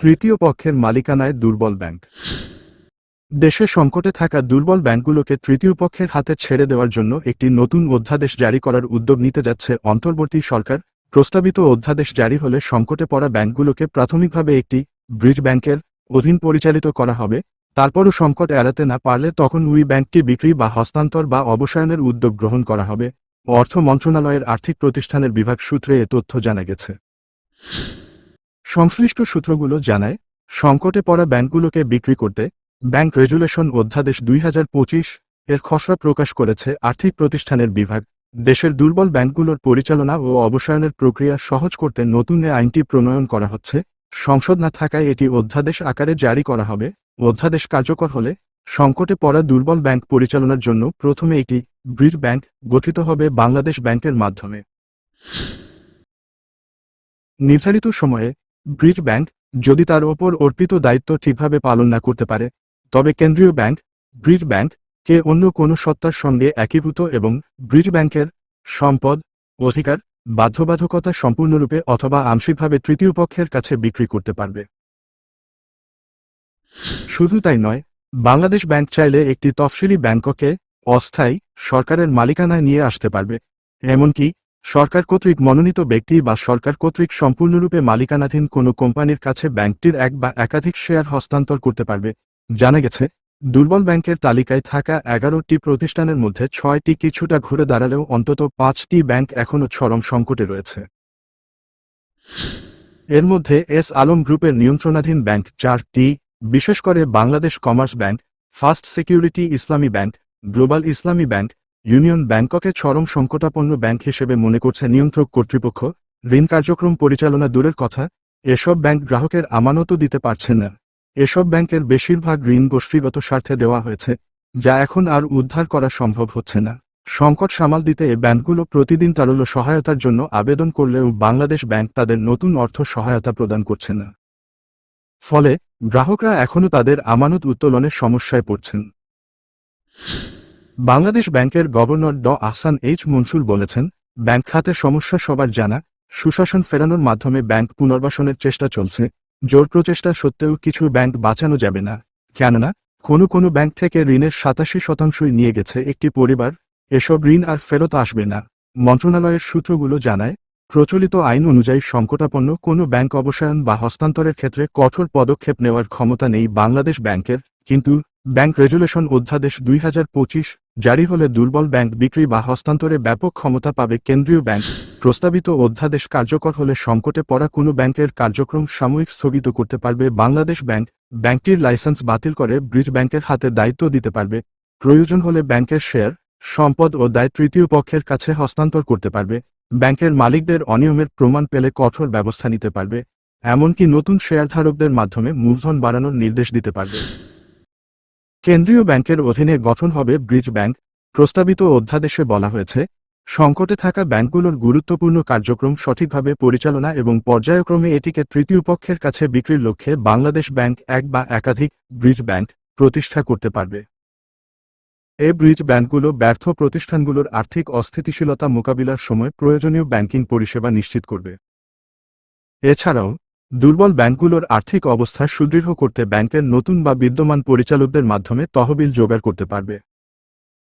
তৃতীয় পক্ষের মালিকানায় দুর্বল ব্যাংক। দেশে সংকটে থাকা দুর্বল ব্যাংকগুলোকে তৃতীয় পক্ষের হাতে ছেড়ে দেওয়ার জন্য একটি নতুন অধ্যাদেশ জারি করার উদ্যোগ নিতে যাচ্ছে অন্তর্বর্তী সরকার। প্রস্তাবিত অধ্যাদেশ জারি হলে সংকটে পড়া ব্যাংকগুলোকে প্রাথমিকভাবে একটি ব্রিজ ব্যাংকের অধীন পরিচালিত করা হবে। তারপরও সংকট এড়াতে না পারলে তখন ওই ব্যাংকটি বিক্রি বা হস্তান্তর বা অবসায়নের উদ্যোগ গ্রহণ করা হবে। অর্থ মন্ত্রণালয়ের আর্থিক প্রতিষ্ঠানের বিভাগ সূত্রে এ তথ্য জানা গেছে। সংশ্লিষ্ট সূত্রগুলো জানায়, সংকটে পড়া ব্যাংকগুলোকে বিক্রি করতে ব্যাংক রেজুলেশন অধ্যাদেশ দুই হাজার পঁচিশ এর খসড়া প্রকাশ করেছে আর্থিক প্রতিষ্ঠানের বিভাগ। দেশের দুর্বল ব্যাংকগুলোর পরিচালনা ও অবসায়নের প্রক্রিয়া সহজ করতে নতুন এ আইনটি প্রণয়ন করা হচ্ছে। সংসদ না থাকায় এটি অধ্যাদেশ আকারে জারি করা হবে। অধ্যাদেশ কার্যকর হলে সংকটে পড়া দুর্বল ব্যাংক পরিচালনার জন্য প্রথমে একটি ব্রিজ ব্যাংক গঠিত হবে বাংলাদেশ ব্যাংকের মাধ্যমে। নির্ধারিত সময়ে ব্রিজ ব্যাংক যদি তার ওপর অর্পিত দায়িত্ব ঠিকভাবে পালন না করতে পারে, তবে কেন্দ্রীয় ব্যাংক, ব্রিজ ব্যাংক কে অন্য কোনো সত্তার সঙ্গে একীভূত এবং ব্রিজ ব্যাংকের সম্পদ, অধিকার, বাধ্যবাধকতা সম্পূর্ণরূপে অথবা আংশিকভাবে তৃতীয় পক্ষের কাছে বিক্রি করতে পারবে। শুধু তাই নয়, বাংলাদেশ ব্যাংক চাইলে একটি তফসিলি ব্যাংককে অস্থায়ী সরকারের মালিকানায় নিয়ে আসতে পারবে, এমনকি সরকার কর্তৃক মনোনীত ব্যক্তি বা সরকার কর্তৃক সম্পূর্ণরূপে মালিকানাধীন কোনো কোম্পানির কাছে ব্যাংকটির এক বা একাধিক শেয়ার হস্তান্তর করতে পারবে। জানা গেছে, দুর্বল ব্যাংকের তালিকায় থাকা এগারোটি প্রতিষ্ঠানের মধ্যে ছয়টি কিছুটা ঘুরে দাঁড়ালেও অন্তত পাঁচটি ব্যাংক এখনও চরম সংকটে রয়েছে। এর মধ্যে এস আলম গ্রুপের নিয়ন্ত্রণাধীন ব্যাংক চারটি, বিশেষ করে Bangladesh commerce bank, first security Islami bank, global Islami bank union ব্যাংককে চরম সংকটাপন্ন ব্যাংক হিসেবে মনে করছে নিয়ন্ত্রক কর্তৃপক্ষ। ঋণ কার্যক্রম পরিচালনা দূরের কথা, এসব ব্যাংক গ্রাহকের আমানতও দিতে পারছে না। এসব ব্যাংকের বেশিরভাগ ঋণ গোষ্ঠীগত স্বার্থে দেওয়া হয়েছে, যা এখন আর উদ্ধার করা সম্ভব হচ্ছে না। সংকট সামাল দিতে এ ব্যাংকগুলো প্রতিদিন তারল্য সহায়তার জন্য আবেদন করলেও বাংলাদেশ ব্যাংক তাদের নতুন অর্থ সহায়তা প্রদান করছে না। ফলে গ্রাহকরা এখনও তাদের আমানত উত্তোলনের সমস্যায় পড়ছেন। বাংলাদেশ ব্যাংকের গভর্নর ড আহসান এইচ মনসুর বলেছেন, ব্যাংক খাতের সমস্যা সবার জানা, সুশাসন ফেরানোর মাধ্যমে ব্যাংক পুনর্বাসনের চেষ্টা চলছে, জোর প্রচেষ্টা সত্ত্বেও কিছু ব্যাংক বাঁচানো যাবে না। কেননা, কোনো কোনো ব্যাংক থেকে ঋণের সাতাশি শতাংশই নিয়ে গেছে একটি পরিবার, এসব ঋণ আর ফেরত আসবে না। মন্ত্রণালয়ের সূত্রগুলো জানায়, প্রচলিত আইন অনুযায়ী সংকটাপন্ন কোনো ব্যাংক অবসায়ন বা হস্তান্তরের ক্ষেত্রে কঠোর পদক্ষেপ নেওয়ার ক্ষমতা নেই বাংলাদেশ ব্যাংকের, কিন্তু ব্যাংক রেজুলেশন অধ্যাদেশ দুই হাজার পঁচিশ জারি হলে দুর্বল ব্যাংক বিক্রি বা হস্তান্তরে ব্যাপক ক্ষমতা পাবে কেন্দ্রীয় ব্যাংক। প্রস্তাবিত অধ্যাদেশ কার্যকর হলে সংকটে পড়া কোনো ব্যাংকের কার্যক্রম সাময়িক স্থগিত করতে পারবে বাংলাদেশ ব্যাংক। ব্যাংকটির লাইসেন্স বাতিল করে ব্রিজ ব্যাংকের হাতে দায়িত্ব দিতে পারবে। প্রয়োজন হলে ব্যাংকের শেয়ার, সম্পদ ও দায় তৃতীয় পক্ষের কাছে হস্তান্তর করতে পারবে। ব্যাংকের মালিকদের অনিয়মের প্রমাণ পেলে কঠোর ব্যবস্থা নিতে পারবে। এমনকি নতুন শেয়ারধারকদের মাধ্যমে মূলধন বাড়ানোর নির্দেশ দিতে পারবে। কেন্দ্রীয় ব্যাংকের অধীনে গঠন হবে ব্রিজ ব্যাংক, প্রস্তাবিত অধ্যাদেশে বলা হয়েছে, সংকটে থাকা ব্যাংকগুলোর গুরুত্বপূর্ণ কার্যক্রম সঠিকভাবে পরিচালনা এবং পর্যায়ক্রমে এটিকে তৃতীয় পক্ষের কাছে বিক্রির লক্ষ্যে বাংলাদেশ ব্যাংক এক বা একাধিক ব্রিজ ব্যাংক প্রতিষ্ঠা করতে পারবে। এ ব্রিজ ব্যাংকগুলো ব্যর্থ প্রতিষ্ঠানগুলোর আর্থিক অস্থিতিশীলতা মোকাবিলার সময় প্রয়োজনীয় ব্যাংকিং পরিষেবা নিশ্চিত করবে। এছাড়াও দুর্বল ব্যাংকগুলোর আর্থিক অবস্থা সুদৃঢ় করতে ব্যাংকের নতুন বা বিদ্যমান পরিচালকদের মাধ্যমে তহবিল জোগাড় করতে পারবে।